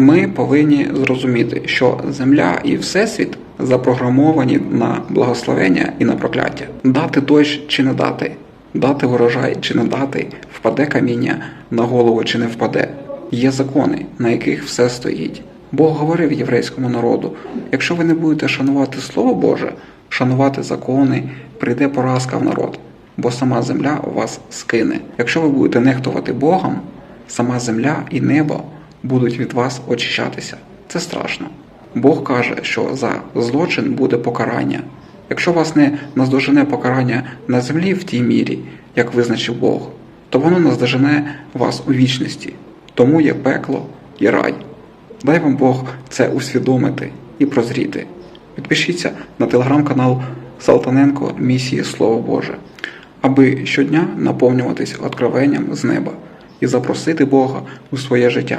Ми повинні зрозуміти, що земля і всесвіт запрограмовані на благословення і на прокляття. Дати дощ чи не дати, дати урожай чи не дати, впаде каміння на голову чи не впаде. Є закони, на яких все стоїть. Бог говорив єврейському народу: якщо ви не будете шанувати Слово Боже, шанувати закони, прийде поразка в народ, бо сама земля вас скине. Якщо ви будете нехтувати Богом, сама земля і небо будуть від вас очищатися. Це страшно. Бог каже, що за злочин буде покарання. Якщо вас не наздожене покарання на землі в тій мірі, як визначив Бог, то воно наздожене вас у вічності. Тому є пекло і рай. Дай вам Бог це усвідомити і прозріти. Підпишіться на телеграм-канал Салтаненко Місії Слово Боже, аби щодня наповнюватись откровенням з неба і запросити Бога у своє життя.